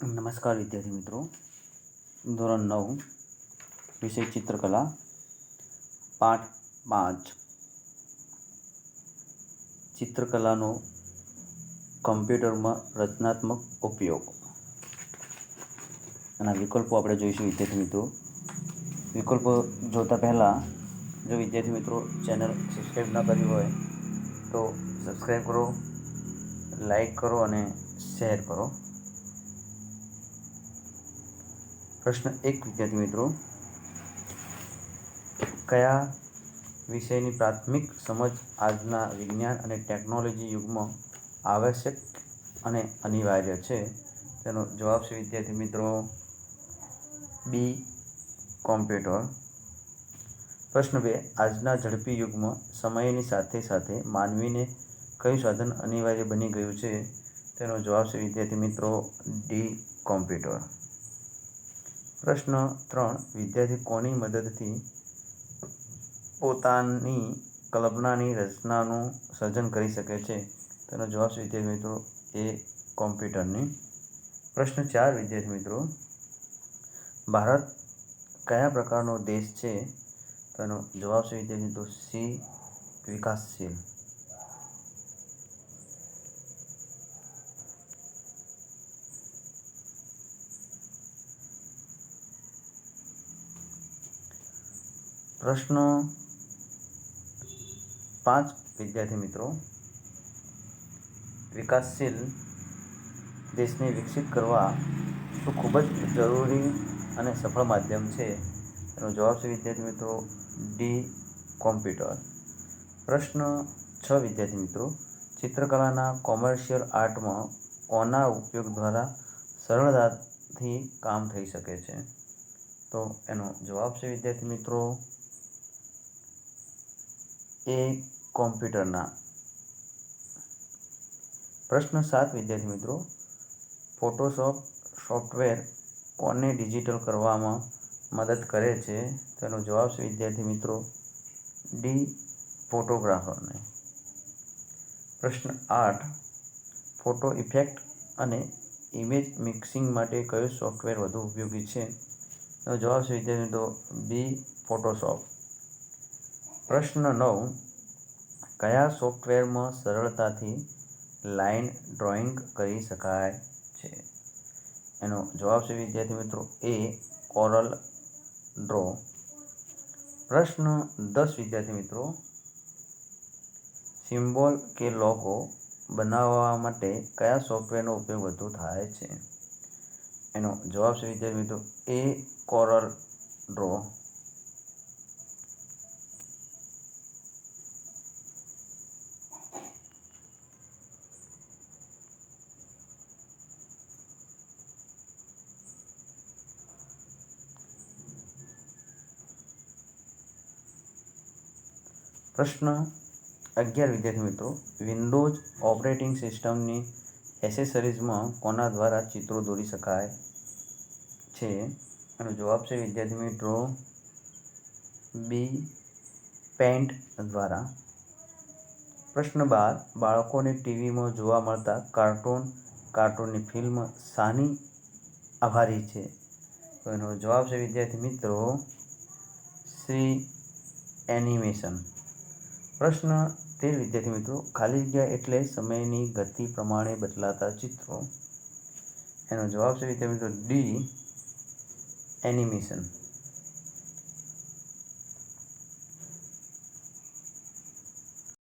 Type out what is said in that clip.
નમસ્કાર વિદ્યાર્થી મિત્રો. ધોરણ નવ, વિષય ચિત્રકલા, પાઠ પાંચ. ચિત્રકલાનો કમ્પ્યુટરમાં રચનાત્મક ઉપયોગ. એના વિકલ્પો આપણે જોઈશું વિદ્યાર્થી મિત્રો. વિકલ્પો જોતા પહેલાં, જો વિદ્યાર્થી મિત્રો ચેનલ સબસ્ક્રાઈબ ન કરી હોય, તો સબસ્ક્રાઈબ કરો લાઈક કરો અને શેર કરો. પ્રશ્ન એક, વિદ્યાર્થી મિત્રો. કયા વિષયની પ્રાથમિક સમજ આજના વિજ્ઞાન અને ટેકનોલોજી યુગમાં આવશ્યક અને અનિવાર્ય છે? તેનો જવાબ છે, વિદ્યાર્થી મિત્રો, બી, કોમ્પ્યુટર. પ્રશ્ન બે, આજના ઝડપી યુગમાં સમયની સાથે સાથે માનવીને કયું સાધન અનિવાર્ય બની ગયું છે? તેનો જવાબ છે, વિદ્યાર્થી મિત્રો, ડી, કોમ્પ્યુટર. પ્રશ્ન ત્રણ. વિદ્યાર્થી કોની મદદથી પોતાની કલ્પનાની રચનાનું સર્જન કરી શકે છે? તેનો જવાબ છે, વિદ્યાર્થી મિત્રો, એ કોમ્પ્યુટરની. પ્રશ્ન ચાર, વિદ્યાર્થી મિત્રો. ભારત કયા પ્રકારનો દેશ છે? તેનો જવાબ છે, વિદ્યાર્થી મિત્રો, સી, વિકાસશીલ. પ્રશ્ન પાંચ વિદ્યાર્થી મિત્રો. વિકાસશીલ દેશને વિકસિત કરવા શું ખૂબ જ જરૂરી અને સફળ માધ્યમ છે. એનો જવાબ છે વિદ્યાર્થી મિત્રો ડી કોમ્પ્યુટર. પ્રશ્ન છ વિદ્યાર્થી મિત્રો. ચિત્રકલાના કોમર્શિયલ આર્ટમાં કોના ઉપયોગ દ્વારા સરળતાથી કામ થઈ શકે છે? તો એનો જવાબ છે વિદ્યાર્થી મિત્રો એ કોમ્પ્યુટરના. પ્રશ્ન સાત, વિદ્યાર્થી મિત્રો. ફોટોશોપ સોફ્ટવેર કોને ડિજિટલ કરવામાં મદદ કરે છે? તેનો જવાબ છે, વિદ્યાર્થી મિત્રો ડી ફોટોગ્રાફરને પ્રશ્ન આઠ ફોટો ઇફેક્ટ અને ઇમેજ મિક્સિંગ માટે કયું સોફ્ટવેર વધુ ઉપયોગી છે? એનો જવાબ છે, વિદ્યાર્થી મિત્રો બી ફોટોશોપ પ્રશ્ન નવ. કયા સોફ્ટવેરમાં સરળતાથી લાઇન ડ્રોઈંગ કરી શકાય છે? એનો જવાબ છે વિદ્યાર્થી મિત્રો એ કોરલ ડ્રો. પ્રશ્ન દસ વિદ્યાર્થી મિત્રો. સિમ્બોલ કે લોગો બનાવવા માટે કયા સોફ્ટવેરનો ઉપયોગ વધુ થાય છે? એનો જવાબ છે વિદ્યાર્થી મિત્રો એ, કોરલ ડ્રો. પ્રશ્ન અગિયાર વિદ્યાર્થી મિત્રો વિન્ડોઝ ઓપરેટિંગ સિસ્ટમની એસેસરીઝમાં કોના દ્વારા ચિત્રો દોરી શકાય છે? એનો જવાબ છે વિદ્યાર્થી મિત્રો બી પેન્ટ દ્વારા. પ્રશ્ન બાર, બાળકોને ટીવીમાં જોવા મળતા કાર્ટૂન કાર્ટૂનની ફિલ્મ શાની આભારી છે? તો એનો જવાબ છે વિદ્યાર્થી મિત્રો શ્રી એનિમેશન પ્રશ્ન તેર વિદ્યાર્થી મિત્રો, ખાલી જગ્યા એટલે સમયની ગતિ પ્રમાણે બદલાતા ચિત્રો? એનો જવાબ છે વિદ્યાર્થી મિત્રો, ડી, એનિમેશન.